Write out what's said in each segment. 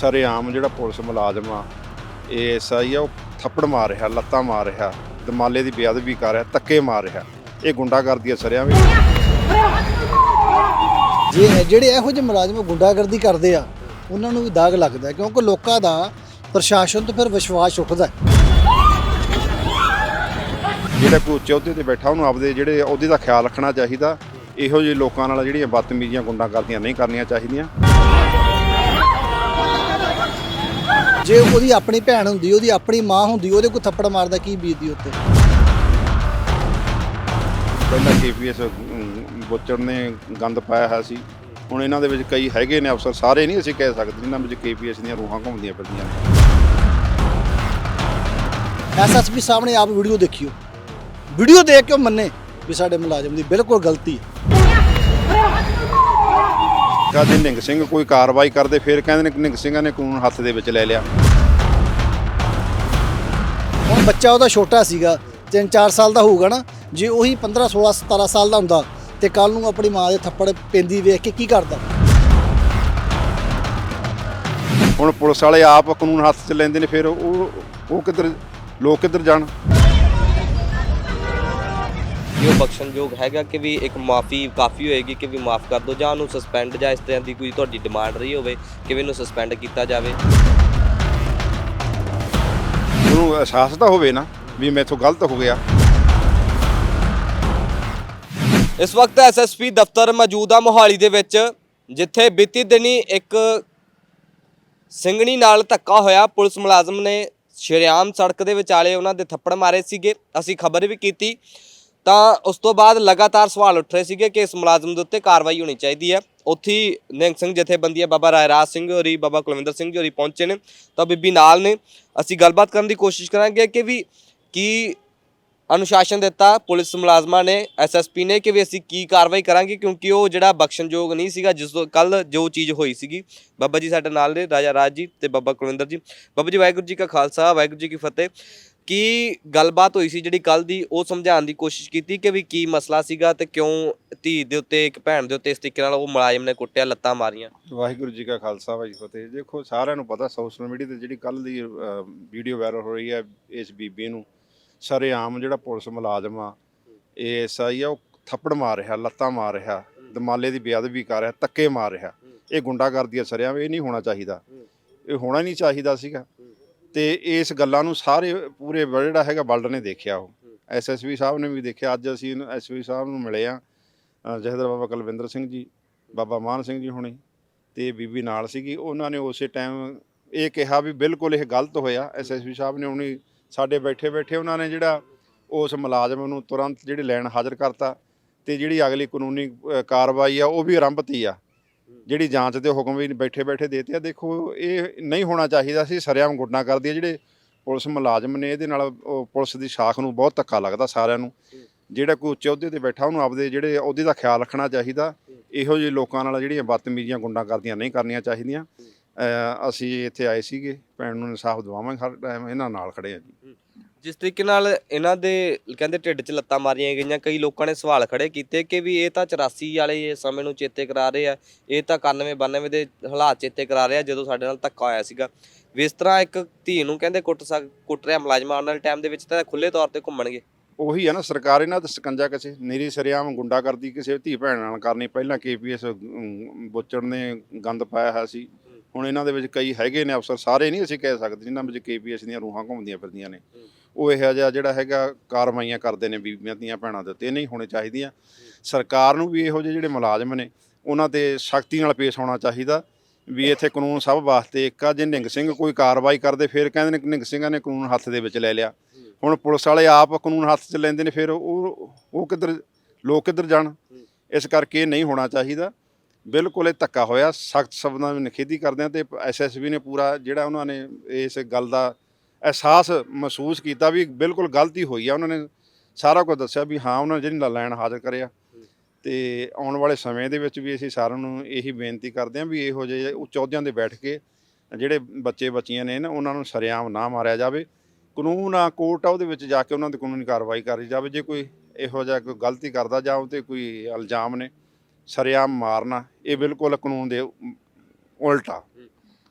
ਸਰੇਆਮ ਜਿਹੜਾ ਪੁਲਿਸ ਮੁਲਾਜ਼ਮ ਆ ਏਐਸਆਈ ਆ ਉਹ ਥੱਪੜ ਮਾਰ ਰਿਹਾ ਲੱਤਾਂ ਮਾਰ ਰਿਹਾ ਦਮਾਲੇ ਦੀ ਬੇਅਦਬੀ ਕਰ ਰਿਹਾ ਧੱਕੇ ਮਾਰ ਰਿਹਾ। ਇਹ ਗੁੰਡਾਗਰਦੀ ਆ ਸਰੇਆਮ ਹੀ ਜੇ ਜਿਹੜੇ ਇਹੋ ਜਿਹੇ ਮੁਲਾਜ਼ਮ ਗੁੰਡਾਗਰਦੀ ਕਰਦੇ ਆ ਉਹਨਾਂ ਨੂੰ ਵੀ ਦਾਗ ਲੱਗਦਾ ਕਿਉਂਕਿ ਲੋਕਾਂ ਦਾ ਪ੍ਰਸ਼ਾਸਨ ਤੋਂ ਫਿਰ ਵਿਸ਼ਵਾਸ ਉੱਠਦਾ ਜਿਹੜਾ ਕੋਈ ਉੱਚੇ ਅਹੁਦੇ ਤੇ ਬੈਠਾ ਉਹਨੂੰ ਆਪਦੇ ਜਿਹੜੇ ਅਹੁਦੇ ਦਾ ਖਿਆਲ ਰੱਖਣਾ ਚਾਹੀਦਾ। ਇਹੋ ਜਿਹੇ ਲੋਕਾਂ ਨਾਲ ਜਿਹੜੀਆਂ ਬਦਤਮੀਜ਼ੀਆਂ ਗੁੰਡਾਗਰਦੀਆਂ ਨਹੀਂ ਕਰਨੀਆਂ ਚਾਹੀਦੀਆਂ। ਜੇ ਉਹਦੀ ਆਪਣੀ ਭੈਣ ਹੁੰਦੀ ਉਹਦੀ ਆਪਣੀ ਮਾਂ ਹੁੰਦੀ ਉਹਦੇ ਕੋਲ ਥੱਪੜ ਮਾਰਦਾ ਕੀ ਬੀਤਦੀ ਉੱਤੇ ਪਹਿਲਾਂ ਕੇਪੀਐਸ ਬੁੱਚਰ ਨੇ ਗੰਦ ਪਾਇਆ ਹੋਇਆ ਸੀ। ਹੁਣ ਇਹਨਾਂ ਦੇ ਵਿੱਚ ਕਈ ਹੈਗੇ ਨੇ ਅਫਸਰ ਸਾਰੇ ਨਹੀਂ ਅਸੀਂ ਕਹਿ ਸਕਦੇ ਜਿਨ੍ਹਾਂ ਵਿੱਚ ਕੇਪੀਐਸ ਦੀਆਂ ਰੂਹਾਂ ਘੁੰਮਦੀਆਂ ਫਿਰਦੀਆਂ ਨੇ। ਐਸਐਸਪੀ ਸਾਹਿਬ ਨੇ ਆਪ ਵੀਡੀਓ ਦੇਖਿਓ। ਵੀਡੀਓ ਦੇਖ ਕੇ ਮੰਨੇ ਵੀ ਸਾਡੇ ਮੁਲਾਜ਼ਮ ਦੀ ਬਿਲਕੁਲ ਗਲਤੀ ਹੈ। ਕਦੇ ਨਿੰਗ ਸਿੰਘ ਕੋਈ ਕਾਰਵਾਈ ਕਰਦੇ ਫਿਰ ਕਹਿੰਦੇ ਨੇ ਨਿੰਗ ਸਿੰਘਾਂ ਨੇ ਕਾਨੂੰਨ ਹੱਥ ਦੇ ਵਿੱਚ ਲੈ ਲਿਆ। ਹੁਣ ਬੱਚਾ ਉਹਦਾ ਛੋਟਾ ਸੀਗਾ 3-4 ਸਾਲ ਦਾ ਹੋਊਗਾ ਨਾ ਜੇ ਉਹੀ 15 16 17 ਸਾਲ ਦਾ ਹੁੰਦਾ ਤੇ ਕੱਲ ਨੂੰ ਆਪਣੀ ਮਾਂ ਦੇ ਥੱਪੜ ਪੈਂਦੀ ਵੇਖ ਕੇ ਕੀ ਕਰਦਾ? ਹੁਣ ਪੁਲਿਸ ਵਾਲੇ ਆਪ ਕਾਨੂੰਨ ਹੱਥ 'ਚ ਲੈਂਦੇ ਨੇ ਫਿਰ ਉਹ ਉਹ ਕਿੱਧਰ ਲੋਕ ਕਿੱਧਰ ਜਾਣ? ਕਿ ਉਹ ਬਖਸ਼ਣਯੋਗ ਹੈਗਾ ਕਿ ਵੀ ਇੱਕ ਮਾਫੀ ਕਾਫੀ ਹੋਏਗੀ ਕਿ ਵੀ ਮਾਫ ਕਰ ਦਿਓ ਜਾਂ ਉਹਨੂੰ ਸਸਪੈਂਡ ਜਾਂ ਇਸ ਤਰ੍ਹਾਂ ਦੀ ਕੋਈ ਤੁਹਾਡੀ ਡਿਮਾਂਡ ਰਹੀ ਹੋਵੇ ਕਿ ਵੀ ਇਹਨੂੰ ਸਸਪੈਂਡ ਕੀਤਾ ਜਾਵੇ। ਉਹਨੂੰ ਅਹਿਸਾਸ ਤਾਂ ਹੋਵੇ ਨਾ ਵੀ ਮੈਥੋਂ ਗਲਤ ਹੋ ਗਿਆ। ਇਸ ਵਕਤ ਐਸਐਸਪੀ ਦਫ਼ਤਰ ਮੌਜੂਦ ਆ ਮੋਹਾਲੀ ਦੇ ਵਿੱਚ ਜਿੱਥੇ ਬੀਤੀ ਦਿਨੀ ਇੱਕ ਸਿੰਘਣੀ ਨਾਲ ਧੱਕਾ ਹੋਇਆ। ਪੁਲਿਸ ਮੁਲਾਜ਼ਮ ਨੇ ਸ਼ਰੇਆਮ ਸੜਕ ਦੇ ਵਿਚਾਲੇ ਉਹਨਾਂ ਦੇ ਥੱਪੜ ਮਾਰੇ ਸੀਗੇ। ਅਸੀਂ ਖਬਰ ਵੀ ਕੀਤੀ ਤਾਂ ਉਸ ਤੋਂ ਬਾਅਦ ਲਗਾਤਾਰ ਸਵਾਲ ਉੱਠ ਰਹੇ ਸੀਗੇ ਕਿ ਇਸ ਮੁਲਾਜ਼ਮ ਦੇ ਉੱਤੇ ਕਾਰਵਾਈ ਹੋਣੀ ਚਾਹੀਦੀ ਹੈ। ਉੱਥੇ ਹੀ ਨਿਹੰਗ ਸਿੰਘ ਜਥੇਬੰਦੀਆਂ ਬਾਬਾ ਰਾਇਰਾਜ ਸਿੰਘ ਹੋਰੀ, ਬਾਬਾ ਕੁਲਵਿੰਦਰ ਸਿੰਘ ਜੀ ਹੋਰੀ ਪਹੁੰਚੇ ਨੇ। ਤਾਂ ਬੀਬੀ ਨਾਲ ਨੇ। ਅਸੀਂ ਗੱਲਬਾਤ ਕਰਨ ਦੀ ਕੋਸ਼ਿਸ਼ ਕਰਾਂਗੇ ਕਿ ਵੀ ਕੀ ਅਨੁਸ਼ਾਸਨ ਦਿੱਤਾ ਪੁਲਿਸ ਮੁਲਾਜ਼ਮਾਂ ਨੇ ਐਸਐਸਪੀ ਨੇ ਕਿ ਵੀ ਅਸੀਂ ਕੀ ਕਾਰਵਾਈ ਕਰਾਂਗੇ ਕਿਉਂਕਿ ਉਹ ਜਿਹੜਾ ਬਖਸ਼ਣਯੋਗ ਨਹੀਂ ਸੀਗਾ, ਜਿਸ ਤੋਂ ਕੱਲ ਜੋ ਚੀਜ਼ ਹੋਈ ਸੀਗੀ। ਬਾਬਾ ਜੀ ਸਾਡੇ ਨਾਲ ਨੇ, ਰਾਜਾ ਰਾਜ ਜੀ ਤੇ ਬਾਬਾ ਕੁਲਵਿੰਦਰ ਜੀ। ਬਾਬਾ ਜੀ, ਵਾਹਿਗੁਰੂ ਜੀ ਕਾ ਖਾਲਸਾ, ਵਾਹਿਗੁਰੂ ਜੀ ਕੀ ਫਤਿਹ। ਕੀ ਗੱਲਬਾਤ ਹੋਈ ਸੀ ਜਿਹੜੀ ਕੱਲ ਦੀ ਉਹ ਸਮਝਾਉਣ ਦੀ ਕੋਸ਼ਿਸ਼ ਕੀਤੀ ਕਿ ਵੀ ਕੀ ਮਸਲਾ ਸੀਗਾ ਤੇ ਕਿਉਂ ਧੀ ਦੇ ਉੱਤੇ, ਇੱਕ ਭੈਣ ਦੇ ਉੱਤੇ ਇਸ ਤਰੀਕੇ ਨਾਲ ਉਹ ਮੁਲਾਜ਼ਮ ਨੇ ਕੁੱਟਿਆ, ਲੱਤਾਂ ਮਾਰੀਆਂ? ਵਾਹਿਗੁਰੂ ਜੀ ਕਾ ਖਾਲਸਾ, ਵਾਹਿਗੁਰੂ ਫਤਿਹ। ਦੇਖੋ, ਸਾਰਿਆਂ ਨੂੰ ਪਤਾ, ਸੋਸ਼ਲ ਮੀਡੀਆ ਤੇ ਜਿਹੜੀ ਕੱਲ ਦੀ ਵੀਡੀਓ ਵਾਇਰਲ ਹੋ ਰਹੀ ਹੈ ਇਸ ਬੀਬੀ ਨੂੰ, ਸਰੇਆਮ ਜਿਹੜਾ ਪੁਲਿਸ ਮੁਲਾਜ਼ਮ ਆ ਏਐਸਆਈ ਆ, ਉਹ ਥੱਪੜ ਮਾਰ ਰਿਹਾ, ਲੱਤਾਂ ਮਾਰ ਰਿਹਾ, ਦਮਾਲੇ ਦੀ ਬੇਅਦਬੀ ਕਰ ਰਿਹਾ, ਧੱਕੇ ਮਾਰ ਰਿਹਾ। ਇਹ ਗੁੰਡਾਗਰਦੀ ਆ ਸਰਿਆਮ ਇਹ ਨਹੀਂ ਹੋਣਾ ਚਾਹੀਦਾ। ਇਹ ਹੋਣਾ ਹੀ ਨਹੀਂ ਚਾਹੀਦਾ ਸੀਗਾ। ਤੇ ਇਸ ਗੱਲਾਂ ਨੂੰ ਸਾਰੇ ਪੂਰੇ ਵ- ਜਿਹੜਾ ਹੈਗਾ ਵਰਲਡ ਨੇ ਦੇਖਿਆ ਉਹ। ਐਸਐਸਪੀ ਸਾਹਿਬ ਨੇ ਵੀ ਦੇਖਿਆ। ਅੱਜ ਅਸੀਂ ਐਸਪੀ ਸਾਹਿਬ ਨੂੰ ਮਿਲੇ ਆ ਜਹਦਰ ਬਾਬਾ ਕੁਲਵਿੰਦਰ ਸਿੰਘ ਜੀ, ਬਾਬਾ ਮਾਨ ਸਿੰਘ ਜੀ ਹੁਣੇ ਤੇ ਬੀਬੀ ਨਾਲ ਸੀਗੀ। ਉਹਨਾਂ ਨੇ ਉਸੇ ਟਾਈਮ ਇਹ ਕਿਹਾ ਵੀ ਬਿਲਕੁਲ ਇਹ ਗਲਤ ਹੋਇਆ। ਐਸਐਸਪੀ ਸਾਹਿਬ ਨੇ ਉਹਨੇ ਸਾਡੇ ਬੈਠੇ ਬੈਠੇ ਉਹਨਾਂ ਨੇ ਜਿਹੜਾ ਉਸ ਮੁਲਾਜ਼ਮ ਨੂੰ ਤੁਰੰਤ ਜਿਹੜੀ ਲੈਣ ਹਾਜ਼ਰ ਕਰਤਾ ਤੇ ਜਿਹੜੀ ਅਗਲੀ ਕਾਨੂੰਨੀ ਕਾਰਵਾਈ ਆ ਉਹ ਵੀ ਆਰੰਭਤੀ ਆ। ਜਿਹੜੀ ਜਾਂਚ ਦੇ ਹੁਕਮ ਵੀ ਬੈਠੇ ਬੈਠੇ ਦੇਤੇ ਆ ਦੇਖੋ ਇਹ ਨਹੀਂ ਹੋਣਾ ਚਾਹੀਦਾ ਸੀ ਸਰਿਆਮ ਗੁੱਡਾਂ ਕਰਦੀ ਆ ਜਿਹੜੇ ਪੁਲਿਸ ਮੁਲਾਜ਼ਮ ਨੇ ਇਹਦੇ ਨਾਲ ਉਹ ਪੁਲਿਸ ਦੀ ਸ਼ਾਖ ਨੂੰ ਬਹੁਤ ਧੱਕਾ ਲੱਗਦਾ ਸਾਰਿਆਂ ਨੂੰ। ਜਿਹੜਾ ਕੋਈ ਉੱਚੇ ਅਹੁਦੇ ਤੇ ਬੈਠਾ ਉਹਨੂੰ ਆਪਦੇ ਜਿਹੜੇ ਅਹੁਦੇ ਦਾ ਖਿਆਲ ਰੱਖਣਾ ਚਾਹੀਦਾ। ਇਹੋ ਜਿਹੇ ਲੋਕਾਂ ਨਾਲ ਜਿਹੜੀਆਂ ਬਦਤਮੀਜ਼ੀਆਂ ਗੁੰਡਾਂ ਕਰਦੀਆਂ ਨਹੀਂ ਕਰਨੀਆਂ ਚਾਹੀਦੀਆਂ। ਅਸੀਂ ਇੱਥੇ ਆਏ ਸੀਗੇ ਭੈਣ ਨੂੰ ਇਨਸਾਫ ਦਿਵਾਵਾਂਗੇ ਹਰ ਟਾਈਮ ਇਹਨਾਂ ਨਾਲ ਖੜੇ ਆ ਜੀ। ਜਿਸ ਤਰੀਕੇ ਨਾਲ ਇਹਨਾਂ ਦੇ ਕਹਿੰਦੇ ਢਿੱਡ 'ਚ ਲੱਤਾਂ ਮਾਰੀਆਂ ਗਈਆਂ ਕਈ ਲੋਕਾਂ ਨੇ ਸਵਾਲ ਖੜੇ ਕੀਤੇ ਕਿ ਵੀ ਇਹ ਤਾਂ 84 ਵਾਲੇ ਸਮੇਂ ਨੂੰ ਚੇਤੇ ਕਰਾ ਰਹੇ ਆ ਇਹ ਤਾਂ 91 92 ਦੇ ਹਾਲਾਤ ਚੇਤੇ ਕਰਾ ਰਹੇ ਆ ਜਦੋਂ ਸਾਡੇ ਨਾਲ ਧੱਕਾ ਹੋਇਆ ਸੀਗਾ। ਵੀ ਇਸ ਤਰ੍ਹਾਂ ਇੱਕ ਧੀ ਨੂੰ ਕਹਿੰਦੇ ਕੁੱਟ ਸਕ ਕੁੱਟ ਰਿਹਾ ਮੁਲਾਜ਼ਮ ਆਉਣ ਵਾਲੇ ਟਾਈਮ ਦੇ ਵਿੱਚ ਤਾਂ ਖੁੱਲੇ ਤੌਰ ਤੇ ਘੁੰਮਣਗੇ। ਉਹੀ ਆ ਨਾ ਸਰਕਾਰ ਇਹਨਾਂ ਤੇ ਸਕੰਜਾ ਕਿਸੇ ਨੀਰੀ ਸਰਿਆਮ ਗੁੰਡਾ ਕਰਦੀ ਕਿਸੇ ਧੀ ਭੈਣ ਨਾਲ ਕਰਨੀ ਪਹਿਲਾਂ ਕੇਪੀਐਸ ਬੁੱਚਰ ਨੇ ਗੰਦ ਪਾਇਆ ਹੋਇਆ ਸੀ। ਹੁਣ ਇਹਨਾਂ ਦੇ ਵਿੱਚ ਕਈ ਹੈਗੇ ਨੇ ਅਫਸਰ ਸਾਰੇ ਨਹੀਂ ਅਸੀਂ ਕਹਿ ਸਕਦੇ ਜਿਨ੍ਹਾਂ ਵਿੱਚ ਕੇਪੀਐਸ ਦੀਆਂ ਰੂਹਾਂ ਘੁੰਮਦੀਆਂ ਫਿਰਦੀਆਂ ਨੇ। ਉਹ ਇਹੋ ਜਿਹਾ ਜਿਹੜਾ ਹੈਗਾ ਕਾਰਵਾਈਆਂ ਕਰਦੇ ਨੇ ਬੀਬੀਆਂ ਦੀਆਂ, ਭੈਣਾਂ ਦੇ ਉੱਤੇ, ਇਹ ਨਹੀਂ ਹੋਣੇ ਚਾਹੀਦੀਆਂ। ਸਰਕਾਰ ਨੂੰ ਵੀ ਇਹੋ ਜਿਹੇ ਜਿਹੜੇ ਮੁਲਾਜ਼ਮ ਨੇ, ਉਹਨਾਂ ਤੇ ਸਖਤੀ ਨਾਲ ਪੇਸ਼ ਹੋਣਾ ਚਾਹੀਦਾ ਵੀ ਇੱਥੇ ਕਾਨੂੰਨ ਸਭ ਵਾਸਤੇ ਇੱਕ ਆ। ਜੇ ਨਿੰਗ ਸਿੰਘ ਕੋਈ ਕਾਰਵਾਈ ਕਰਦੇ, ਫਿਰ ਕਹਿੰਦੇ ਨੇ ਕਿ ਨਿੰਗ ਸਿੰਘਾਂ ਨੇ ਕਾਨੂੰਨ ਹੱਥ ਦੇ ਵਿੱਚ ਲੈ ਲਿਆ। ਹੁਣ ਪੁਲਿਸ ਵਾਲੇ ਆਪ ਕਾਨੂੰਨ ਹੱਥ 'ਚ ਲੈਂਦੇ ਨੇ, ਫਿਰ ਉਹ ਉਹ ਕਿੱਧਰ, ਲੋਕ ਕਿੱਧਰ ਜਾਣ? ਇਸ ਕਰਕੇ ਨਹੀਂ ਹੋਣਾ ਚਾਹੀਦਾ। ਬਿਲਕੁਲ ਇਹ ਧੱਕਾ ਹੋਇਆ, ਸਖਤ ਸ਼ਬਦਾਂ ਵਿੱਚ ਨਿਖੇਧੀ ਕਰਦੇ ਆ ਤੇ ਐਸਐਸਬੀ ਨੇ ਪੂਰਾ ਜਿਹੜਾ ਉਹਨਾਂ ਨੇ ਇਸ ਗੱਲ ਦਾ ਅਹਿਸਾਸ ਮਹਿਸੂਸ ਕੀਤਾ ਵੀ ਬਿਲਕੁਲ ਗਲਤੀ ਹੋਈ ਆ। ਉਹਨਾਂ ਨੇ ਸਾਰਾ ਕੁਝ ਦੱਸਿਆ ਵੀ ਹਾਂ, ਉਹਨਾਂ ਨੇ ਜਿਹੜੀ ਲੈਣ ਹਾਜ਼ਰ ਕਰਿਆ। ਤੇ ਆਉਣ ਵਾਲੇ ਸਮੇਂ ਦੇ ਵਿੱਚ ਵੀ ਅਸੀਂ ਸਾਰਿਆਂ ਨੂੰ ਇਹੀ ਬੇਨਤੀ ਕਰਦੇ ਹਾਂ ਵੀ ਇਹੋ ਜਿਹੇ ਉੱਚ ਅਹੁਦਿਆਂ ਦੇ ਬੈਠ ਕੇ ਜਿਹੜੇ ਬੱਚੇ ਬੱਚੀਆਂ ਨੇ ਨਾ, ਉਹਨਾਂ ਨੂੰ ਸਰਿਆਮ ਨਾ ਮਾਰਿਆ ਜਾਵੇ। ਕਾਨੂੰਨ ਆ, ਕੋਰਟ ਆ, ਉਹਦੇ ਵਿੱਚ ਜਾ ਕੇ ਉਹਨਾਂ ਤੇ ਕਾਨੂੰਨੀ ਕਾਰਵਾਈ ਕਰੀ ਜਾਵੇ। ਜੇ ਕੋਈ ਇਹੋ ਜਿਹਾ ਕੋਈ ਗਲਤੀ ਕਰਦਾ ਜਾਂ ਉਹ ਕੋਈ ਇਲਜ਼ਾਮ ਨੇ, ਸਰਿਆਮ ਮਾਰਨਾ, ਇਹ ਬਿਲਕੁਲ ਕਾਨੂੰਨ ਦੇ ਉ- ਉਲਟਾ।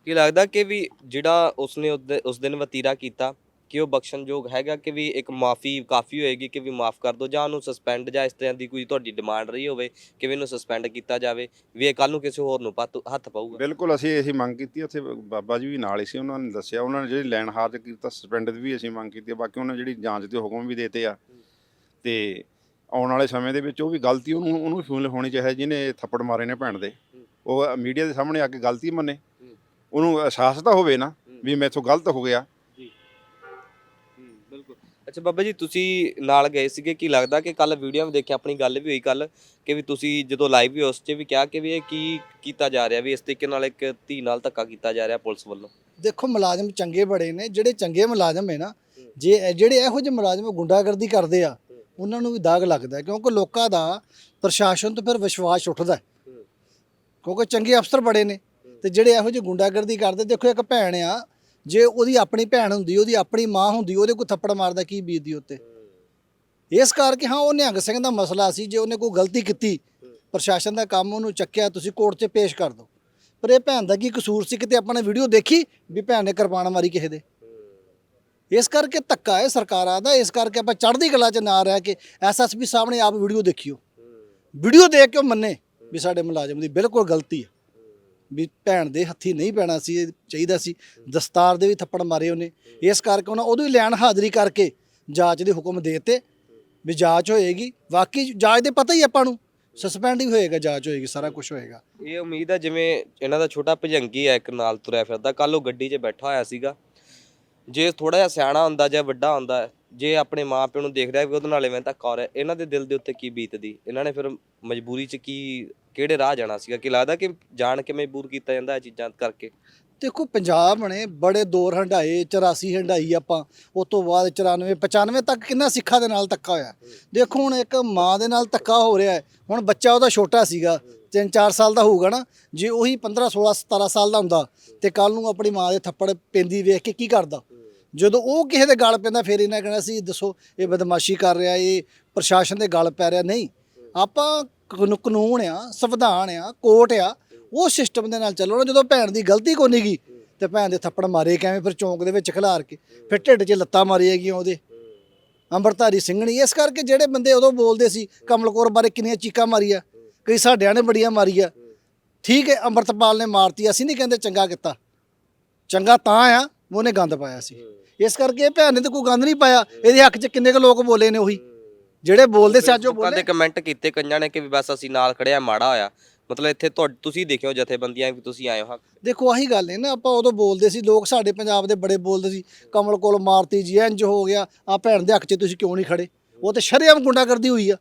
ਕੀ ਲੱਗਦਾ ਕਿ ਵੀ ਜਿਹੜਾ ਉਸਨੇ ਉਸ ਦਿ- ਉਸ ਦਿਨ ਵਤੀਰਾ ਕੀਤਾ ਕਿ ਉਹ ਬਖਸ਼ਣਯੋਗ ਹੈਗਾ ਕਿ ਵੀ ਇੱਕ ਮਾਫੀ ਕਾਫੀ ਹੋਏਗੀ ਕਿ ਵੀ ਮਾਫ ਕਰ ਦਿਓ ਜਾਂ ਉਹਨੂੰ ਸਸਪੈਂਡ ਜਾਂ ਇਸ ਤਰ੍ਹਾਂ ਦੀ ਕੋਈ ਤੁਹਾਡੀ ਡਿਮਾਂਡ ਰਹੀ ਹੋਵੇ ਕਿ ਵੀ ਇਹਨੂੰ ਸਸਪੈਂਡ ਕੀਤਾ ਜਾਵੇ ਵੀ ਇਹ ਕੱਲ ਨੂੰ ਕਿਸੇ ਹੋਰ ਨੂੰ ਪੱਤ- ਹੱਥ ਪਾਊਗਾ? ਬਿਲਕੁਲ ਅਸੀਂ ਇਹੀ ਮੰਗ ਕੀਤੀ ਉੱਥੇ ਬਾਬਾ ਜੀ ਵੀ ਨਾਲ ਹੀ ਸੀ ਉਹਨਾਂ ਨੇ ਦੱਸਿਆ ਉਹਨਾਂ ਨੇ ਜਿਹੜੀ ਲੈਣ ਹਾਰ ਕੀਤਾ ਸਸਪੈਂਡ ਦੀ ਵੀ ਅਸੀਂ ਮੰਗ ਕੀਤੀ। ਬਾਕੀ ਉਹਨਾਂ ਨੇ ਜਿਹੜੀ ਜਾਂਚ ਦੇ ਹੁਕਮ ਵੀ ਦਿੱਤੇ ਆ ਤੇ ਆਉਣ ਵਾਲੇ ਸਮੇਂ ਦੇ ਵਿੱਚ ਉਹ ਵੀ ਗਲਤੀ ਉਹਨੂੰ ਉਹਨੂੰ ਫੀਲ ਹੋਣੀ ਚਾਹੀਦੀ ਜਿਹਨੇ ਥੱਪੜ ਮਾਰੇ ਨੇ ਭੈਣ ਦੇ। ਉਹ ਮੀਡੀਆ ਦੇ ਸਾਹਮਣੇ ਆ ਕੇ ਗਲਤੀ ਮੰਨੇ। ਉਹਨੂੰ ਅਹਿਸਾਸ ਤਾਂ ਹੋਵੇ ਨਾ ਵੀ ਮੈਥੋਂ ਗਲਤ ਹੋ ਗਿਆ। ਬਿਲਕੁਲ। ਅੱਛਾ ਬਾਬਾ ਜੀ ਤੁਸੀਂ ਨਾਲ ਗਏ ਸੀਗੇ ਕੀ ਲੱਗਦਾ ਕਿ ਕੱਲ ਵੀਡੀਓ ਵਿੱਚ ਦੇਖਿਆ ਆਪਣੀ ਗੱਲ ਵੀ ਹੋਈ ਕੱਲ ਕਿ ਵੀ ਤੁਸੀਂ ਜਦੋਂ ਲਾਈਵ ਵੀ ਉਸ 'ਚ ਵੀ ਕਿਹਾ ਕਿ ਵੀ ਇਹ ਕੀ ਕੀਤਾ ਜਾ ਰਿਹਾ ਵੀ ਇਸ ਤਰੀਕੇ ਨਾਲ ਇੱਕ ਧੀ ਨਾਲ ਧੱਕਾ ਕੀਤਾ ਜਾ ਰਿਹਾ ਪੁਲਿਸ ਵੱਲੋਂ? ਦੇਖੋ ਮੁਲਾਜ਼ਮ ਚੰਗੇ ਬੜੇ ਨੇ ਜਿਹੜੇ ਚੰਗੇ ਮੁਲਾਜ਼ਮ ਹੈ ਨਾ ਜੇ ਜਿਹੜੇ ਇਹੋ ਜਿਹੇ ਮੁਲਾਜ਼ਮ ਗੁੰਡਾਗਰਦੀ ਕਰਦੇ ਆ ਉਹਨਾਂ ਨੂੰ ਵੀ ਦਾਗ ਲੱਗਦਾ ਕਿਉਂਕਿ ਲੋਕਾਂ ਦਾ ਪ੍ਰਸ਼ਾਸਨ ਤੋਂ ਫਿਰ ਵਿਸ਼ਵਾਸ ਉੱਠਦਾ। ਕਿਉਂਕਿ ਚੰਗੇ ਅਫਸਰ ਬੜੇ ਨੇ। ਤੇ ਜਿਹੜੇ ਇਹੋ ਜਿਹੇ ਗੁੰਡਾਗਰਦੀ ਕਰਦੇ, ਦੇਖੋ ਇੱਕ ਭੈਣ ਆ, ਜੇ ਉਹਦੀ ਆਪਣੀ ਭੈਣ ਹੁੰਦੀ, ਉਹਦੀ ਆਪਣੀ ਮਾਂ ਹੁੰਦੀ, ਉਹਦੇ ਕੋਈ ਥੱਪੜ ਮਾਰਦਾ, ਕੀ ਬੀਤਦੀ ਉੱਤੇ? ਇਸ ਕਰਕੇ ਹਾਂ, ਉਹ ਨਿਹੰਗ ਸਿੰਘ ਦਾ ਮਸਲਾ ਸੀ, ਜੇ ਉਹਨੇ ਕੋਈ ਗਲਤੀ ਕੀਤੀ, ਪ੍ਰਸ਼ਾਸਨ ਦਾ ਕੰਮ ਉਹਨੂੰ ਚੱਕਿਆ, ਤੁਸੀਂ ਕੋਰਟ 'ਚ ਪੇਸ਼ ਕਰ ਦਿਓ। ਪਰ ਇਹ ਭੈਣ ਦਾ ਕੀ ਕਸੂਰ ਸੀ, ਕਿਤੇ ਆਪਾਂ ਨੇ ਵੀਡੀਓ ਦੇਖੀ ਵੀ ਭੈਣ ਨੇ ਕਿਰਪਾਨ ਮਾਰੀ ਕਿਸੇ ਦੇ? ਇਸ ਕਰਕੇ ਧੱਕਾ ਹੈ ਸਰਕਾਰਾਂ ਦਾ, ਇਸ ਕਰਕੇ ਆਪਾਂ ਚੜ੍ਹਦੀ ਕਲਾ 'ਚ ਨਾ ਰਹਿ ਕੇ ਐਸਐਸਪੀ ਸਾਹਿਬ ਨੇ ਆਪ ਵੀਡੀਓ ਦੇਖਿਓ ਵੀਡੀਓ ਦੇਖ ਕੇ ਉਹ ਮੰਨੇ ਵੀ ਸਾਡੇ ਮੁਲਾਜ਼ਮ ਦੀ ਬਿਲਕੁਲ ਗਲਤੀ ਹੈ ਵੀ ਭੈਣ ਦੇ ਹੱਥੀ ਨਹੀਂ ਪੈਣਾ ਸੀ, ਇਹ ਚਾਹੀਦਾ ਸੀ। ਦਸਤਾਰ ਦੇ ਵੀ ਥੱਪੜ ਮਾਰੇ ਉਹਨੇ। ਇਸ ਕਰਕੇ ਉਹਨਾਂ ਉਦੋਂ ਹੀ ਲੈਣ ਹਾਜ਼ਰੀ ਕਰਕੇ ਜਾਂਚ ਦੇ ਹੁਕਮ ਦੇਤੇ ਵੀ ਜਾਂਚ ਹੋਏਗੀ। ਵਾਕਈ ਜਾਂਚ ਦੇ ਪਤਾ ਹੀ ਆਪਾਂ ਨੂੰ। ਸਸਪੈਂਡ ਹੀ ਹੋਏਗਾ, ਜਾਂਚ ਹੋਏਗੀ, ਸਾਰਾ ਕੁਝ ਹੋਏਗਾ। ਇਹ ਉਮੀਦ ਹੈ ਜਿਵੇਂ ਇਹਨਾਂ ਦਾ ਛੋਟਾ ਭਜੰਗੀ ਹੈ ਇੱਕ ਨਾਲ ਤੁਰਿਆ ਫਿਰਦਾ। ਕੱਲ ਉਹ ਗੱਡੀ 'ਚ ਬੈਠਾ ਹੋਇਆ ਸੀਗਾ। ਜੇ ਥੋੜਾ ਜਿਹਾ ਸਿਆਣਾ ਹੁੰਦਾ ਜਾਂ ਵੱਡਾ ਹੁੰਦਾ, ਜੇ ਆਪਣੇ ਮਾਪਿਆਂ ਨੂੰ ਦੇਖ ਰਿਹਾ ਵੀ ਉਹਦੇ ਨਾਲ ਇਵੇਂ ਧੱਕਾ ਹੋ ਰਿਹਾ ਇਹਨਾਂ ਦੇ ਦਿਲ ਦੇ ਉੱਤੇ ਕੀ ਬੀਤਦੀ? ਇਹਨਾਂ ਨੇ ਫਿਰ ਮਜਬੂਰੀ 'ਚ ਕੀ ਕਿਹੜੇ ਰਾਹ ਜਾਣਾ ਸੀਗਾ? ਕਿ ਲੱਗਦਾ ਕਿ ਜਾਣ ਕੇ ਮਜਬੂਰ ਕੀਤਾ ਜਾਂਦਾ ਇਹ ਚੀਜ਼ਾਂ ਕਰਕੇ? ਦੇਖੋ ਪੰਜਾਬ ਨੇ ਬੜੇ ਦੌਰ ਹੰਡਾਏ 84 ਹੰਡਾਈ ਆਪਾਂ ਉਸ ਤੋਂ ਬਾਅਦ 94 95 ਤੱਕ ਕਿੰਨਾ ਸਿੱਖਾਂ ਦੇ ਨਾਲ ਧੱਕਾ ਹੋਇਆ। ਦੇਖੋ ਹੁਣ ਇੱਕ ਮਾਂ ਦੇ ਨਾਲ ਧੱਕਾ ਹੋ ਰਿਹਾ ਹੈ। ਹੁਣ ਬੱਚਾ ਉਹਦਾ ਛੋਟਾ ਸੀਗਾ 3-4 ਸਾਲ ਦਾ ਹੋਊਗਾ ਨਾ ਜੇ ਉਹੀ 15 16 17 ਸਾਲ ਦਾ ਹੁੰਦਾ ਤੇ ਕੱਲ ਨੂੰ ਆਪਣੀ ਮਾਂ ਦੇ ਥੱਪੜ ਪੈਂਦੀ ਵੇਖ ਕੇ ਕੀ ਕਰਦਾ? ਜਦੋਂ ਉਹ ਕਿਸੇ ਦੇ ਗਲ ਪੈਂਦਾ ਫਿਰ ਇਹਨਾਂ ਕਹਿਣਾ ਸੀ ਦੱਸੋ ਇਹ ਬਦਮਾਸ਼ੀ ਕਰ ਰਿਹਾ ਇਹ ਪ੍ਰਸ਼ਾਸਨ ਦੇ ਗਲ ਪੈ ਰਿਹਾ। ਨਹੀਂ ਆਪਾਂ ਕਾਨੂੰ- ਕਾਨੂੰਨ ਆ, ਸੰਵਿਧਾਨ ਆ, ਕੋਰਟ ਆ, ਉਹ ਸਿਸਟਮ ਦੇ ਨਾਲ ਚੱਲੋ ਨਾ, ਜਦੋਂ ਭੈਣ ਦੀ ਗਲਤੀ ਕੋਈ ਨਹੀਂ ਗਈ, ਤੇ ਭੈਣ ਦੇ ਥੱਪੜ ਮਾਰੇ ਕਿਵੇਂ ਫਿਰ ਚੌਂਕ ਦੇ ਵਿੱਚ ਖਿਲਾਰ ਕੇ, ਫਿਰ ਢਿੱਡ 'ਚ ਲੱਤਾਂ ਮਾਰੀ ਹੈਗੀਆਂ ਉਹਦੇ। ਅੰਮ੍ਰਿਤਧਾਰੀ ਸਿੰਘਣੀ ਇਸ ਕਰਕੇ ਜਿਹੜੇ ਬੰਦੇ ਉਦੋਂ ਬੋਲਦੇ ਸੀ, ਕਮਲ ਕੌਰ ਬਾਰੇ ਕਿੰਨੀਆਂ ਚੀਕਾਂ ਮਾਰੀਆਂ, ਕਈ ਸਾਡਿਆਂ ਨੇ ਬੜੀਆਂ ਮਾਰੀਆਂ। ਠੀਕ ਹੈ, ਅੰਮ੍ਰਿਤਪਾਲ ਨੇ ਮਾਰਤੀ, ਅਸੀਂ ਨਹੀਂ ਕਹਿੰਦੇ ਚੰਗਾ ਕੀਤਾ। ਚੰਗਾ ਤਾਂ ਆ, ਉਹਨੇ ਗੰਦ ਪਾਇਆ ਸੀ। ਇਸ ਕਰਕੇ ਇਹ ਭੈਣ ਨੇ ਤਾਂ ਕੋਈ ਗੰਦ ਨਹੀਂ ਪਾਇਆ, ਇਹਦੇ ਹੱਕ 'ਚ ਕਿੰਨੇ ਕੁ ਲੋਕ ਬੋਲੇ ਨੇ ਉਹੀ। ਜਿਹੜੇ ਬੋਲਦੇ ਸੀ ਅੱਜ ਉਹ ਲੋਕਾਂ ਬੋਲੇ ਕਮੈਂਟ ਕੀਤੇ ਕਈਆਂ ਨੇ ਕਿ ਵੀ ਬਸ ਅਸੀਂ ਨਾਲ ਖੜਿਆ ਮਾੜਾ ਹੋਇਆ। ਮਤਲਬ ਇੱਥੇ ਤੁਹਾ- ਤੁਸੀਂ ਦੇਖਿਓ ਜਥੇਬੰਦੀਆਂ ਵੀ ਤੁਸੀਂ ਆਏ ਹੋ ਦੇਖੋ ਆਹੀ ਗੱਲ ਹੈ ਨਾ ਆਪਾਂ ਉਦੋਂ ਬੋਲਦੇ ਸੀ ਲੋਕ ਸਾਡੇ ਪੰਜਾਬ ਦੇ ਬੜੇ ਬੋਲਦੇ ਸੀ ਕਮਲ ਕੋਲ ਮਾਰਤੀ ਜੀ ਇੰਜ ਹੋ ਗਿਆ ਆ ਭੈਣ ਦੇ ਹੱਕ 'ਚ ਤੁਸੀਂ ਕਿਉਂ ਨਹੀਂ ਖੜੇ? ਉਹ ਤੇ ਸ਼ਰੇਆਮ ਗੁੰਡਾਗਰਦੀ ਹੋਈ ਆ।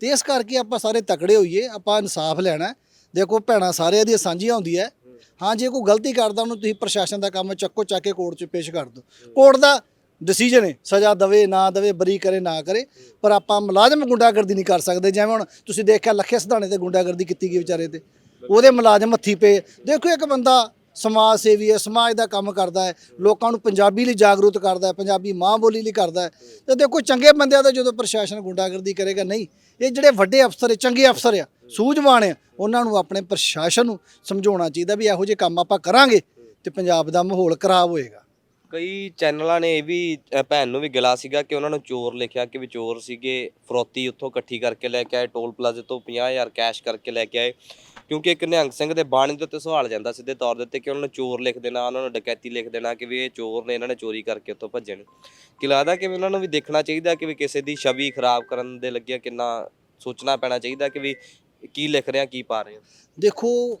ਤੇ ਇਸ ਕਰਕੇ ਆਪਾਂ ਸਾਰੇ ਤਕੜੇ ਹੋਈਏ ਆਪਾਂ ਇਨਸਾਫ ਲੈਣਾ ਹੈ। ਦੇਖੋ ਭੈਣਾਂ ਸਾਰਿਆਂ ਦੀ ਸਾਂਝੀਆਂ ਹੁੰਦੀ ਹੈ। ਹਾਂ ਜੇ ਕੋਈ ਗਲਤੀ ਕਰਦਾ ਉਹਨੂੰ ਤੁਸੀਂ ਪ੍ਰਸ਼ਾਸਨ ਦਾ ਕੰਮ ਚੱਕੋ ਚੱਕ ਕੇ ਕੋਰਟ 'ਚ ਪੇਸ਼ ਕਰ ਦਿਓ। ਕੋਰਟ ਦਾ ਡਿਸੀਜਨ ਹੈ, ਸਜ਼ਾ ਦਵੇ, ਨਾ ਦਵੇ, ਬਰੀ ਕਰੇ, ਨਾ ਕਰੇ। ਪਰ ਆਪਾਂ ਮੁਲਾਜ਼ਮ ਗੁੰਡਾਗਰਦੀ ਨਹੀਂ ਕਰ ਸਕਦੇ, ਜਿਵੇਂ ਹੁਣ ਤੁਸੀਂ ਦੇਖਿਆ ਲੱਖੇ ਸਿਧਾਣੇ ਤੇ ਗੁੰਡਾਗਰਦੀ ਕੀਤੀ ਗਈ ਵਿਚਾਰੇ ਤੇ। ਉਹਦੇ ਮੁਲਾਜ਼ਮ ਹੱਥੀ ਪਏ। ਦੇਖੋ ਇੱਕ ਬੰਦਾ ਸਮਾਜ ਸੇਵੀ ਹੈ, ਸਮਾਜ ਦਾ ਕੰਮ ਕਰਦਾ ਹੈ, ਲੋਕਾਂ ਨੂੰ ਪੰਜਾਬੀ ਲਈ ਜਾਗਰੂਕ ਕਰਦਾ ਹੈ, ਪੰਜਾਬੀ ਮਾਂ ਬੋਲੀ ਲਈ ਕਰਦਾ ਹੈ। ਤੇ ਦੇਖੋ ਚੰਗੇ ਬੰਦਿਆਂ ਦਾ ਜਦੋਂ ਪ੍ਰਸ਼ਾਸਨ ਗੁੰਡਾਗਰਦੀ ਕਰੇਗਾ, ਨਹੀਂ, ਇਹ ਜਿਹੜੇ ਵੱਡੇ ਅਫਸਰ ਹੈ, ਚੰਗੇ ਅਫਸਰ ਆ, ਸੂਝਵਾਨ ਆ, ਉਹਨਾਂ ਨੂੰ ਆਪਣੇ ਪ੍ਰਸ਼ਾਸਨ ਨੂੰ ਸਮਝਾਉਣਾ ਚਾਹੀਦਾ ਵੀ ਇਹੋ ਜਿਹੇ ਕੰਮ ਆਪਾਂ ਕਰਾਂਗੇ ਤੇ ਪੰਜਾਬ ਦਾ ਮਾਹੌਲ ਖਰਾਬ ਹੋਏਗਾ। ਕਈ ਚੈਨਲਾਂ ਨੇ ਇਹ ਵੀ ਅ, ਭੈਣ ਨੂੰ ਵੀ ਗਿਲਾ ਸੀਗਾ ਕਿ ਉਹਨਾਂ ਨੂੰ ਚੋਰ ਲਿਖਿਆ ਕਿ ਵੀ ਚੋਰ ਸੀਗੇ ਫਰੋਤੀ ਉੱਥੋਂ ਇਕੱਠੀ ਕਰਕੇ ਲੈ ਕੇ ਆਏ ਟੋਲ ਪਲਾਜ਼ੇ ਤੋਂ 50000 ਕੈਸ਼ ਕਰਕੇ ਲੈ ਕੇ ਆਏ। ਕਿਉਂਕਿ ਇੱਕ ਨਿਹੰਗ ਸਿੰਘ ਦੇ ਬਾਣੀ ਦੇ ਉੱਤੇ ਸਵਾਲ ਜਾਂਦਾ ਸਿੱਧੇ ਤੌਰ ਦੇ ਉੱਤੇ ਕਿ ਉਹਨਾਂ ਨੂੰ ਚੋਰ ਲਿਖ ਦੇਣਾ ਉਹਨਾਂ ਨੂੰ ਡਕੈਤੀ ਲਿਖ ਦੇਣਾ ਕਿ ਵੀ ਇਹ ਚੋਰ ਨੇ ਇਹਨਾਂ ਨੇ ਚੋਰੀ ਕਰਕੇ ਉੱਥੋਂ ਭੱਜੇ ਨੇ। ਕਿ ਲੱਗਦਾ ਕਿ ਵੀ ਉਹਨਾਂ ਨੂੰ ਵੀ ਦੇਖਣਾ ਚਾਹੀਦਾ ਕਿ ਵੀ ਕਿਸੇ ਦੀ ਛਵੀ ਖਰਾਬ ਕਰਨ ਦੇ ਲੱਗਿਆ ਕਿੰਨਾ ਸੋਚਣਾ ਪੈਣਾ ਚਾਹੀਦਾ ਕਿ ਵੀ ਕੀ ਲਿਖ ਰਹੇ ਆ ਕੀ ਪਾ ਰਹੇ। ਦੇਖੋ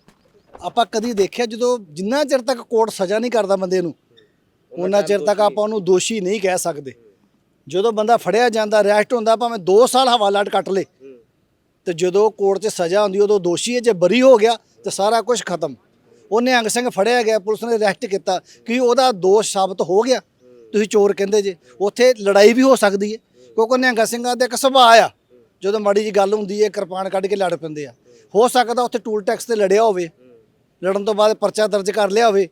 ਆਪਾਂ ਕਦੀ ਦੇਖਿਆ ਜਦੋਂ ਜਿੰਨਾ ਚਿਰ ਤੱਕ ਕੋਰਟ ਸਜ਼ਾ ਨਹੀਂ ਕਰਦਾ ਬੰਦੇ ਨੂੰ ਉਹਨਾਂ ਚਿਰ ਤੱਕ ਆਪਾਂ ਉਹਨੂੰ ਦੋਸ਼ੀ ਨਹੀਂ ਕਹਿ ਸਕਦੇ। ਜਦੋਂ ਬੰਦਾ ਫੜਿਆ ਜਾਂਦਾ ਅਰੈਸਟ ਹੁੰਦਾ ਭਾਵੇਂ 2 ਸਾਲ ਹਵਾਲਾ ਕੱਟ ਲੇ। ਤੇ ਜਦੋਂ ਕੋਰਟ 'ਚ ਸਜ਼ਾ ਹੁੰਦੀ ਉਦੋਂ ਦੋਸ਼ੀ ਹੈ ਜੇ ਬਰੀ ਹੋ ਗਿਆ ਤੇ ਸਾਰਾ ਕੁਝ ਖਤਮ। ਉਹਨੇ ਅੰਗ ਸਿੰਘ ਫੜਿਆ ਗਿਆ ਪੁਲਿਸ ਨੇ ਅਰੈਸਟ ਕੀਤਾ। ਕਿ ਉਹਦਾ ਦੋਸ਼ ਸਾਬਤ ਹੋ ਗਿਆ? ਤੁਸੀਂ ਚੋਰ ਕਹਿੰਦੇ ਜੇ। ਉੱਥੇ ਲੜਾਈ ਵੀ ਹੋ ਸਕਦੀ ਹੈ। ਕਿਉਂਕਿ ਨਿਹੰਗ ਸਿੰਘਾਂ ਦਾ ਇੱਕ ਸੁਭਾਅ ਆ। ਜਦੋਂ ਮਾੜੀ ਜੀ ਗੱਲ ਹੁੰਦੀ ਹੈ ਕਿਰਪਾਨ ਕੱਢ ਕੇ ਲੜ ਪੈਂਦੇ ਆ। ਹੋ ਸਕਦਾ ਉੱਥੇ ਟੂਲ ਟੈਕਸ ਤੇ ਲੜਿਆ ਹੋਵੇ। ਲੜਨ ਤੋਂ ਬਾਅਦ ਪਰਚਾ ਦਰਜ ਕਰ ਲਿਆ ਹੋਵੇ।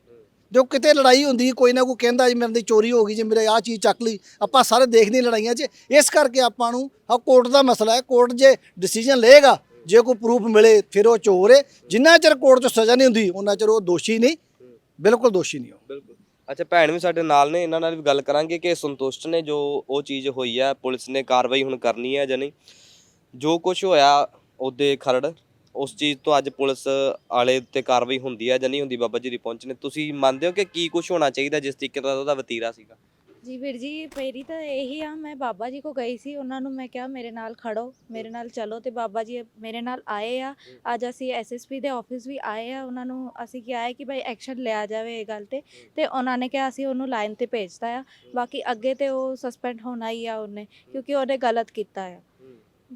ਜੋ ਕਿਤੇ ਲੜਾਈ ਹੁੰਦੀ, ਕੋਈ ਨਾ ਕੋਈ ਕਹਿੰਦਾ ਜੀ ਮੇਰੇ ਦੀ ਚੋਰੀ ਹੋ ਗਈ, ਜੀ ਮੇਰੇ ਆਹ ਚੀਜ਼ ਚੱਕ ਲਈ, ਆਪਾਂ ਸਾਰੇ ਦੇਖਦੇ ਹਾਂ ਲੜਾਈਆਂ 'ਚ। ਇਸ ਕਰਕੇ ਆਪਾਂ ਨੂੰ ਆ ਕੋਰਟ ਦਾ ਮਸਲਾ ਹੈ। ਕੋਰਟ ਜੇ ਡਿਸੀਜਨ ਲਏਗਾ, ਜੇ ਕੋਈ ਪ੍ਰੂਫ ਮਿਲੇ, ਫਿਰ ਉਹ ਚੋਰ ਹੈ ਜਿੰਨਾ ਚਿਰ ਕੋਰਟ 'ਚ ਸਜ਼ਾ ਨਹੀਂ ਹੁੰਦੀ ਉਹਨਾਂ ਚਿਰ ਉਹ ਦੋਸ਼ੀ ਨਹੀਂ, ਬਿਲਕੁਲ ਦੋਸ਼ੀ ਨਹੀਂ ਉਹ। ਬਿਲਕੁਲ। ਅੱਛਾ, ਭੈਣ ਵੀ ਸਾਡੇ ਨਾਲ ਨੇ, ਇਹਨਾਂ ਨਾਲ ਵੀ ਗੱਲ ਕਰਾਂਗੇ ਕਿ ਸੰਤੁਸ਼ਟ ਨੇ ਜੋ ਉਹ ਚੀਜ਼ ਹੋਈ ਹੈ। ਪੁਲਿਸ ਨੇ ਕਾਰਵਾਈ ਹੁਣ ਕਰਨੀ ਹੈ ਜਾਂ ਨਹੀਂ। ਜੋ ਕੁਝ ਹੋਇਆ, ਉਹਦੇ ਖਰੜ ਉਸ ਚੀਜ਼ ਤੋਂ ਅੱਜ ਪੁਲਿਸ ਵਾਲੇ ਤੇ ਕਾਰਵਾਈ ਹੁੰਦੀ ਆ ਜਾਂ ਨਹੀਂ ਹੁੰਦੀ ਬਾਬਾ ਜੀ ਦੀ ਪਹੁੰਚ ਨੇ? ਤੁਸੀਂ ਮੰਨਦੇ ਹੋ ਕਿ ਕੀ ਕੁਝ ਹੋਣਾ ਚਾਹੀਦਾ ਜਿਸ ਤਰੀਕੇ ਨਾਲ ਉਹਦਾ ਵਤੀਰਾ ਸੀਗਾ? ਜੀ ਵੀਰ ਜੀ, ਮੇਰੀ ਤਾਂ ਇਹੀ ਆ, ਮੈਂ ਬਾਬਾ ਜੀ ਕੋ ਗਈ ਸੀ, ਉਹਨਾਂ ਨੂੰ ਮੈਂ ਕਿਹਾ ਮੇਰੇ ਨਾਲ ਖੜੋ, ਮੇਰੇ ਨਾਲ ਚਲੋ ਤੇ ਬਾਬਾ ਜੀ ਮੇਰੇ ਨਾਲ ਆਏ ਆ। ਅੱਜ ਅਸੀਂ ਐਸਐਸਪੀ ਦੇ ਆਫਿਸ ਵੀ ਆਏ ਆ, ਉਹਨਾਂ ਨੂੰ ਅਸੀਂ ਕਿਹਾ ਹੈ ਕਿ ਭਾਈ ਐਕਸ਼ਨ ਲਿਆ ਜਾਵੇ ਇਹ ਗੱਲ ਤੇ। ਤੇ ਉਹਨਾਂ ਨੇ ਕਿਹਾ ਅਸੀਂ ਉਹਨੂੰ ਲਾਈਨ ਤੇ ਭੇਜਤਾ ਆ, ਬਾਕੀ ਅੱਗੇ ਤੇ ਉਹ ਸਸਪੈਂਡ ਹੋਣਾ ਹੀ ਆ ਉਹਨੇ, ਕਿਉਂਕਿ ਉਹਨੇ ਗਲਤ ਕੀਤਾ ਆ।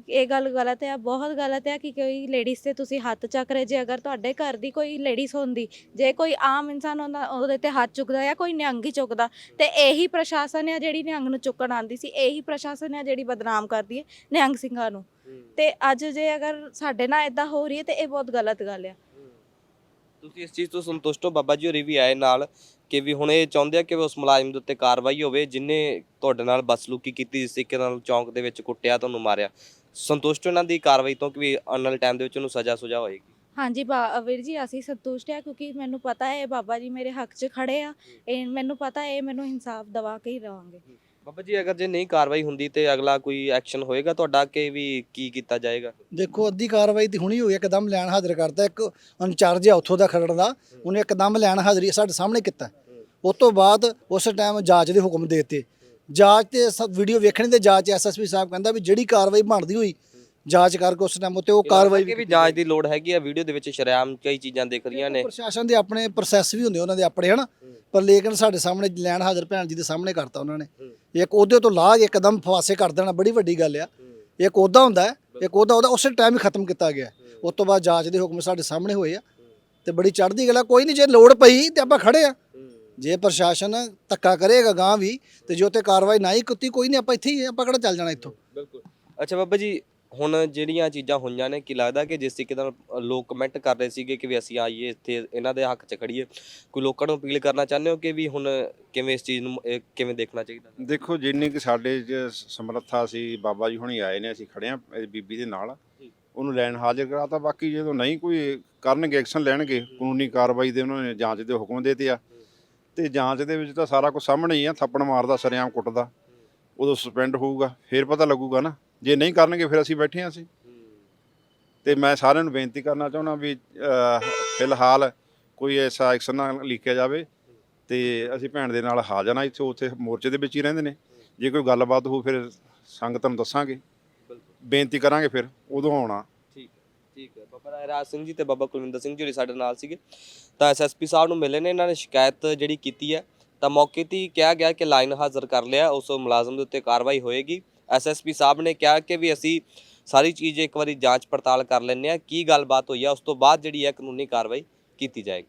ਇਹ ਗੱਲ ਗਲਤ ਹੈ ਬਹੁਤ ਗਲਤ ਹੈ ਕਿ ਕੋਈ ਲੇਡੀਜ਼ ਤੇ ਤੁਸੀਂ ਹੱਥ ਚੱਕ ਰਹੇ ਜੇ ਅਗਰ ਤੁਹਾਡੇ ਘਰ ਦੀ ਕੋਈ ਲੇਡੀਜ਼ ਹੁੰਦੀ ਜੇ ਕੋਈ ਆਮ ਇਨਸਾਨ ਹੁੰਦਾ ਉਹਦੇ ਤੇ ਹੱਥ ਚੁੱਕਦਾ ਜਾਂ ਕੋਈ ਨਿਹੰਗ ਹੀ ਚੁੱਕਦਾ ਤੇ ਇਹੀ ਪ੍ਰਸ਼ਾਸਨ ਹੈ ਜਿਹੜੀ ਨਿਹੰਗ ਨੂੰ ਚੁੱਕਣ ਆਂਦੀ ਸੀ ਇਹੀ ਪ੍ਰਸ਼ਾਸਨ ਹੈ ਜਿਹੜੀ ਬਦਨਾਮ ਕਰਦੀ ਹੈ ਨਿਹੰਗ ਸਿੰਘਾਂ ਨੂੰ। ਤੇ ਅੱਜ ਜੇ ਅਗਰ ਸਾਡੇ ਨਾਲ ਇਦਾਂ ਹੋ ਰਹੀ ਹੈ ਤੇ ਇਹ ਬਹੁਤ ਗਲਤ ਗੱਲ ਆ ਤੁਸੀਂ ਇਸ ਚੀਜ਼ ਤੋਂ ਸੰਤੁਸ਼ਟ ਹੋ? ਬਾਬਾ ਜੀ ਹੋਰੀ ਵੀ ਆਏ ਨਾਲ ਕਿ ਵੀ ਹੁਣ ਇਹ ਚਾਹੁੰਦੇ ਆ ਕਿ ਉਸ ਮੁਲਾਜ਼ਮ ਦੇ ਉੱਤੇ ਕਾਰਵਾਈ ਹੋਵੇ ਜਿਨੇ ਤੁਹਾਡੇ ਨਾਲ ਬਸਲੂਕੀ ਕੀਤੀ ਜਿਸ ਤਰੀਕੇ ਨਾਲ ਚੌਂਕ ਦੇ ਵਿੱਚ ਕੁੱਟਿਆ ਤੁਹਾਨੂੰ ਮਾਰਿਆ। ਸੰਤੁਸ਼ਟ ਹੋ ਇਹਨਾਂ ਦੀ ਕਾਰਵਾਈ ਤੋਂ ਕਿ ਵੀ ਆਉਣ ਵਾਲੇ ਟਾਈਮ ਦੇ ਵਿੱਚ ਉਹਨੂੰ ਸਜ਼ਾ ਸੁਝਾ ਹੋਏਗੀ? ਹਾਂਜੀ ਬਾ- ਵੀਰ ਜੀ ਅਸੀਂ ਸੰਤੁਸ਼ਟ ਆ ਕਿਉਂਕਿ ਮੈਨੂੰ ਪਤਾ ਹੈ ਬਾਬਾ ਜੀ ਮੇਰੇ ਹੱਕ 'ਚ ਖੜੇ ਆ। ਇਹ ਮੈਨੂੰ ਪਤਾ ਹੈ ਇਹ ਮੈਨੂੰ ਇਨਸਾਫ ਦਵਾ ਕੇ ਹੀ ਰਵਾਂਗੇ ਬਾਬਾ ਜੀ ਅਗਰ ਜੇ ਨਹੀਂ ਕਾਰਵਾਈ ਹੁੰਦੀ ਤੇ ਅਗਲਾ ਕੋਈ ਐਕਸ਼ਨ ਹੋਏਗਾ ਤੁਹਾਡਾ ਕਿ ਵੀ ਕੀ ਕੀਤਾ ਜਾਏਗਾ? ਦੇਖੋ ਅੱਧੀ ਕਾਰਵਾਈ ਤੇ ਹੁਣੀ ਹੋਈ ਇੱਕਦਮ ਲੈਣ ਹਾਜ਼ਰ ਕਰਤਾ। ਇੱਕ ਇੰਚਾਰਜ ਆ ਉੱਥੋਂ ਦਾ ਖਰੜ ਦਾ ਉਹਨੇ ਇੱਕਦਮ ਲੈਣ ਹਾਜ਼ਰੀ ਸਾਡੇ ਸਾਹਮਣੇ ਕੀਤਾ। ਉਸ ਤੋਂ ਬਾਅਦ ਉਸ ਟਾਈਮ ਜਾਂਚ ਦੇ ਹੁਕਮ ਦੇ ਦਿੱਤੇ। ਜਾਂਚ ਤੇ ਵੀਡੀਓ ਵੇਖਣ ਦੇ ਜਾਂਚ ਐਸਐਸਪੀ ਸਾਹਿਬ ਕਹਿੰਦਾ ਵੀ ਜਿਹੜੀ ਕਾਰਵਾਈ ਬਣਦੀ ਹੋਈ ਜਾਂਚ ਕਰਕੇ ਉਸ ਟਾਈਮ ਉੱਤੇ ਉਹ ਕਾਰਵਾਈ ਕਿ ਵੀ ਜਾਂਚ ਦੀ ਲੋੜ ਹੈਗੀ ਆ ਵੀਡੀਓ ਦੇ ਵਿੱਚ ਸ਼ਰੇਆਮ ਕਈ ਚੀਜ਼ਾਂ ਦਿਖ ਰਹੀਆਂ ਨੇ। ਪ੍ਰਸ਼ਾਸਨ ਦੇ ਆਪਣੇ ਪ੍ਰੋਸੈਸ ਵੀ ਹੁੰਦੇ ਉਹਨਾਂ ਦੇ ਆਪਣੇ ਹਨਾ? ਪਰ ਲੇਕਿਨ ਸਾਡੇ ਸਾਹਮਣੇ ਲੈਣ ਹਾਜ਼ਰ ਭੈਣ ਜੀ ਦੇ ਸਾਹਮਣੇ ਕਰਤਾ ਉਹਨਾਂ ਨੇ। ਇੱਕ ਉਹਦੇ ਤੋਂ ਲਾਹ ਕੇ ਇੱਕਦਮ ਫਵਾਸੇ ਕਰ ਦੇਣਾ ਬੜੀ ਵੱਡੀ ਗੱਲ ਆ। ਇੱਕ ਉਹਦਾ ਹੁੰਦਾ ਹੈ ਇੱਕ ਉਹਦਾ ਉਹਦਾ ਉਸੇ ਟਾਈਮ ਹੀ ਖਤਮ ਕੀਤਾ ਗਿਆ। ਉਸ ਤੋਂ ਬਾਅਦ ਜਾਂਚ ਦੇ ਹੁਕਮ ਸਾਡੇ ਸਾਹਮਣੇ ਹੋਏ ਆ ਤੇ ਬੜੀ ਚੜ੍ਹਦੀ ਗੱਲ ਆ ਕੋਈ ਨਹੀਂ ਜੇ ਲੋੜ ਪਈ ਤੇ ਆਪਾਂ ਖੜੇ ਆ। ਜੇ ਪ੍ਰਸ਼ਾਸਨ ਧੱਕਾ ਕਰੇਗਾ ਗਾਂ ਵੀ ਤੇ ਜੇ ਉੱਤੇ ਕਾਰਵਾਈ ਨਾ ਹੀ ਕੀਤੀ ਕੋਈ ਨਹੀਂ ਆਪਾਂ ਇੱਥੇ ਹੀ ਆ, ਆਪਾਂ ਕਿਹੜਾ ਚੱਲ ਜਾਣਾ ਇੱਥੋਂ? ਬਿਲਕੁਲ। ਅੱਛਾ ਬਾਬਾ ਜੀ ਹੁਣ ਜਿਹੜੀਆਂ ਚੀਜ਼ਾਂ ਹੋਈਆਂ ਨੇ ਕੀ ਲੱਗਦਾ ਕਿ ਜਿਸ ਤਰੀਕੇ ਨਾਲ ਲੋਕ ਕਮੈਂਟ ਕਰ ਰਹੇ ਸੀਗੇ ਕਿ ਵੀ ਅਸੀਂ ਆਈਏ ਇੱਥੇ ਇਹਨਾਂ ਦੇ ਹੱਕ 'ਚ ਖੜੀਏ ਕੋਈ ਲੋਕਾਂ ਨੂੰ ਅਪੀਲ ਕਰਨਾ ਚਾਹੁੰਦੇ ਹੋ ਕਿ ਵੀ ਹੁਣ ਕਿਵੇਂ ਇਸ ਚੀਜ਼ ਨੂੰ ਇਹ ਕਿਵੇਂ ਦੇਖਣਾ ਚਾਹੀਦਾ? ਦੇਖੋ ਜਿੰਨੀ ਕਿ ਸਾਡੇ 'ਚ ਸਮਰੱਥਾ ਸੀ ਬਾਬਾ ਜੀ ਹੁਣੀ ਆਏ ਨੇ ਅਸੀਂ ਖੜੇ ਆ ਬੀਬੀ ਦੇ ਨਾਲ। ਉਹਨੂੰ ਲੈਣ ਹਾਜ਼ਰ ਕਰਾਤਾ ਬਾਕੀ ਜਦੋਂ ਨਹੀਂ ਕੋਈ ਕਰਨਗੇ ਐਕਸ਼ਨ ਲੈਣਗੇ ਕਾਨੂੰਨੀ ਕਾਰਵਾਈ ਦੇ ਉਹਨਾਂ ਨੇ ਜਾਂਚ ਦੇ ਹੁਕਮ ਦੇਤੇ ਆ। ਤੇ ਜਾਂਚ ਦੇ ਵਿੱਚ ਤਾਂ ਸਾਰਾ ਕੁਝ ਸਾਹਮਣੇ ਹੀ ਆ ਥੱਪੜ ਮਾਰਦਾ ਸਰਿਆਮ ਕੁੱਟਦਾ ਉਦੋਂ ਸਸਪੈਂਡ ਹੋਊਗਾ ਫਿਰ ਪਤਾ ਲੱਗੂਗਾ ਨਾ। ਜੇ ਨਹੀਂ ਕਰਨਗੇ ਫਿਰ ਅਸੀਂ ਬੈਠੇ ਹਾਂ ਅਸੀਂ। ਤੇ ਮੈਂ ਸਾਰਿਆਂ ਨੂੰ ਬੇਨਤੀ ਕਰਨਾ ਚਾਹੁੰਦਾ ਵੀ ਫਿਲਹਾਲ ਕੋਈ ਐਸਾ ਐਕਸ਼ਨ ਨਾ ਲਿਖਿਆ ਜਾਵੇ ਤੇ ਅਸੀਂ ਭੈਣ ਦੇ ਨਾਲ ਹਾਜ਼ਰ ਹਾਂ ਇੱਥੇ ਉੱਥੇ ਮੋਰਚੇ ਦੇ ਵਿੱਚ ਹੀ ਰਹਿੰਦੇ ਨੇ। ਜੇ ਕੋਈ ਗੱਲਬਾਤ ਹੋ ਫਿਰ ਸੰਗਤ ਨੂੰ ਦੱਸਾਂਗੇ। ਬੇਨਤੀ ਕਰਾਂਗੇ ਫਿਰ ਉਦੋਂ ਆਉਣਾ। ਠੀਕ ਹੈ। ਬਾਬਾ ਰਾਏ ਰਾਜ ਸਿੰਘ ਜੀ ਤੇ ਬਾਬਾ ਕੁਲਵਿੰਦਰ ਸਿੰਘ ਜੀ ਸਾਡੇ ਨਾਲ ਸੀਗੇ, ਤਾਂ ਐਸਐਸਪੀ ਸਾਹਿਬ ਨੂੰ ਮਿਲੇ ਨੇ ਇਹਨਾਂ ਨੇ ਸ਼ਿਕਾਇਤ ਜਿਹੜੀ ਕੀਤੀ ਹੈ, ਤਾਂ ਮੌਕੇ ਤੇ ਹੀ ਕਿਹਾ ਗਿਆ ਕਿ ਲਾਈਨ ਹਾਜ਼ਰ ਕਰ ਲਿਆ, ਉਸ ਮੁਲਾਜ਼ਮ ਦੇ ਉੱਤੇ ਕਾਰਵਾਈ ਹੋਏਗੀ। ਐਸਐਸਪੀ ਸਾਹਿਬ ਨੇ ਕਿਹਾ ਕਿ ਵੀ ਅਸੀਂ ਸਾਰੀ ਚੀਜ਼ ਇੱਕ ਵਾਰੀ ਜਾਂਚ ਪੜਤਾਲ ਕਰ ਲੈਂਦੇ ਆ ਕੀ ਗੱਲਬਾਤ ਹੋਈ ਆ ਉਸ ਤੋਂ ਬਾਅਦ ਜਿਹੜੀ ਹੈ ਕਾਨੂੰਨੀ ਕਾਰਵਾਈ ਕੀਤੀ ਜਾਏਗੀ।